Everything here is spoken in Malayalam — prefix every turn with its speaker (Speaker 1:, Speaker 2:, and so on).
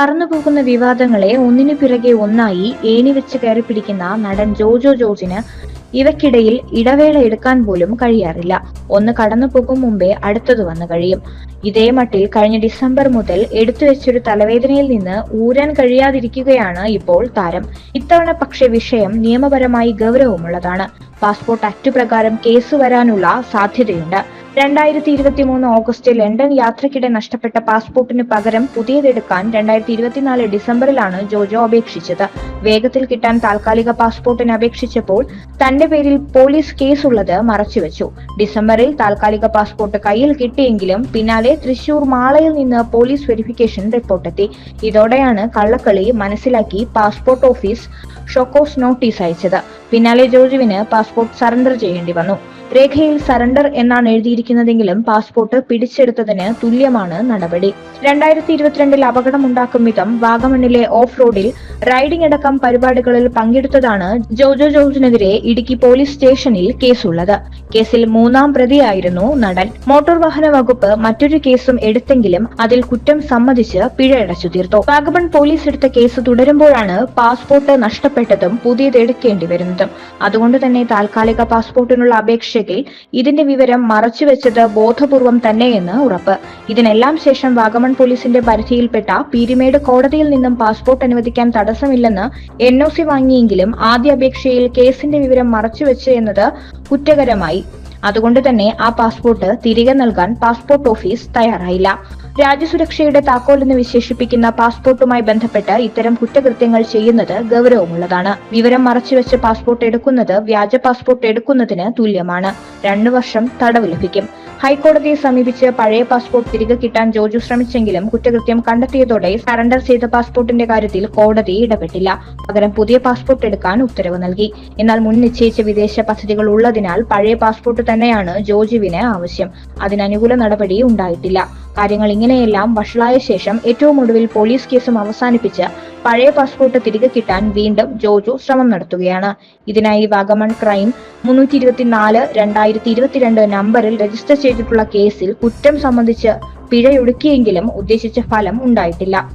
Speaker 1: പറന്നുപോകുന്ന വിവാദങ്ങളെ ഒന്നിനു പിറകെ ഒന്നായി ഏണിവെച്ച് കയറി പിടിക്കുന്ന നടൻ ജോജോ ജോർജിന് ഇവയ്ക്കിടയിൽ ഇടവേള എടുക്കാൻ പോലും കഴിയാറില്ല. ഒന്ന് കടന്നു പോകും മുമ്പേ അടുത്തത് വന്നു കഴിയും. ഇതേ മട്ടിൽ കഴിഞ്ഞ ഡിസംബർ മുതൽ എടുത്തുവെച്ചൊരു തലവേദനയിൽ നിന്ന് ഊരാൻ കഴിയാതിരിക്കുകയാണ് ഇപ്പോൾ താരം. ഇത്തവണ പക്ഷെ വിഷയം നിയമപരമായി ഗൗരവമുള്ളതാണ്. പാസ്പോർട്ട് ആക്ട് പ്രകാരം കേസ് വരാനുള്ള സാധ്യതയുണ്ട്. രണ്ടായിരത്തി ഇരുപത്തി മൂന്ന് ഓഗസ്റ്റ് ലണ്ടൻ യാത്രക്കിടെ നഷ്ടപ്പെട്ട പാസ്പോർട്ടിന് പകരം പുതിയതെടുക്കാൻ രണ്ടായിരത്തി ഇരുപത്തിനാല് ഡിസംബറിലാണ് ജോജോ അപേക്ഷിച്ചത്. വേഗത്തിൽ കിട്ടാൻ താൽക്കാലിക പാസ്പോർട്ടിന് അപേക്ഷിച്ചപ്പോൾ തന്റെ പേരിൽ പോലീസ് കേസുള്ളത് മറച്ചുവെച്ചു. ഡിസംബറിൽ താൽക്കാലിക പാസ്പോർട്ട് കയ്യിൽ കിട്ടിയെങ്കിലും പിന്നാലെ തൃശൂർ മാളയിൽ നിന്ന് പോലീസ് വെരിഫിക്കേഷൻ റിപ്പോർട്ടെത്തി. ഇതോടെയാണ് കള്ളക്കളി മനസ്സിലാക്കി പാസ്പോർട്ട് ഓഫീസ് ഷോക്കോസ് നോട്ടീസ് അയച്ചത്. പിന്നാലെ ജോജുവിന് പാസ്പോർട്ട് സറണ്ടർ ചെയ്യേണ്ടി വന്നു. രേഖയിൽ സറണ്ടർ എന്നാണ് എഴുതിയിരിക്കുന്നതെങ്കിലും പാസ്പോർട്ട് പിടിച്ചെടുത്തതിന് തുല്യമാണ് നടപടി. രണ്ടായിരത്തി ഇരുപത്തിരണ്ടിൽ അപകടമുണ്ടാക്കും വിധം വാഗമണ്ണിലെ ഓഫ് റോഡിൽ റൈഡിംഗ് അടക്കം പരിപാടികളിൽ പങ്കെടുത്തതാണ് ജോജോ ജോർജിനെതിരെ ഇടുക്കി പോലീസ് സ്റ്റേഷനിൽ കേസുള്ളത്. കേസിൽ മൂന്നാം പ്രതിയായിരുന്നു നടൻ. മോട്ടോർ വാഹന വകുപ്പ് മറ്റൊരു കേസും എടുത്തെങ്കിലും അതിൽ കുറ്റം സമ്മതിച്ച് പിഴയടച്ചു തീർത്തു. വാഗമൺ പോലീസ് എടുത്ത കേസ് തുടരുമ്പോഴാണ് പാസ്പോർട്ട് നഷ്ടപ്പെട്ടതും പുതിയത് എടുക്കേണ്ടി വരുന്നതും. അതുകൊണ്ട് തന്നെ താൽക്കാലിക പാസ്പോർട്ടിനുള്ള അപേക്ഷയിൽ ഇതിന്റെ വിവരം മറച്ചുവെച്ചത് ബോധപൂർവം തന്നെയെന്ന് ഉറപ്പ്. ഇതിനെല്ലാം ശേഷം വാഗമൺ പോലീസിന്റെ പരിധിയിൽപ്പെട്ട പീരിമേട് കോടതിയിൽ നിന്നും പാസ്പോർട്ട് അനുവദിക്കാൻ തടസ്സമില്ലെന്ന് എൻ ഒ സി വാങ്ങിയെങ്കിലും ആദ്യ അപേക്ഷയിൽ കേസിന്റെ വിവരം മറച്ചുവെച്ച് എന്നത് കുറ്റകരമായി. അതുകൊണ്ട് തന്നെ ആ പാസ്പോർട്ട് തിരികെ നൽകാൻ പാസ്പോർട്ട് ഓഫീസ് തയ്യാറായില്ല. രാജ്യസുരക്ഷയുടെ താക്കോൽ എന്ന് വിശേഷിപ്പിക്കുന്ന പാസ്പോർട്ടുമായി ബന്ധപ്പെട്ട് ഇത്തരം കുറ്റകൃത്യങ്ങൾ ചെയ്യുന്നത് ഗൗരവമുള്ളതാണ്. വിവരം മറച്ചുവെച്ച് പാസ്പോർട്ട് എടുക്കുന്നത് വ്യാജ പാസ്പോർട്ട് എടുക്കുന്നതിന് തുല്യമാണ്. രണ്ടു വർഷം തടവ് ലഭിക്കും. ഹൈക്കോടതിയെ സമീപിച്ച് പഴയ പാസ്പോർട്ട് തിരികെ കിട്ടാൻ ജോജു ശ്രമിച്ചെങ്കിലും കുറ്റകൃത്യം കണ്ടെത്തിയതോടെ സറണ്ടർ ചെയ്ത പാസ്പോർട്ടിന്റെ കാര്യത്തിൽ കോടതി ഇടപെട്ടില്ല. പകരം പുതിയ പാസ്പോർട്ട് എടുക്കാൻ ഉത്തരവ് നൽകി. എന്നാൽ മുൻ നിശ്ചയിച്ച വിദേശ പദ്ധതികൾ ഉള്ളതിനാൽ പഴയ പാസ്പോർട്ട് തന്നെയാണ് ജോജുവിന് ആവശ്യം. അതിനനുകൂല നടപടി ഉണ്ടായിട്ടില്ല. കാര്യങ്ങൾ ഇങ്ങനെയെല്ലാം വഷളായ ശേഷം ഏറ്റവും ഒടുവിൽ പോലീസ് കേസും അവസാനിപ്പിച്ച് പഴയ പാസ്പോർട്ട് തിരികെ കിട്ടാൻ വീണ്ടും ജോജു ശ്രമം നടത്തുകയാണ്. ഇതിനായി വാഗമൺ ക്രൈം മുന്നൂറ്റി ഇരുപത്തിനാല് രണ്ടായിരത്തി ഇരുപത്തിരണ്ട് നമ്പറിൽ രജിസ്റ്റർ ചെയ്തിട്ടുള്ള കേസിൽ കുറ്റം സംബന്ധിച്ച് പിഴയൊടുക്കിയെങ്കിലും ഉദ്ദേശിച്ച ഫലം ഉണ്ടായിട്ടില്ല.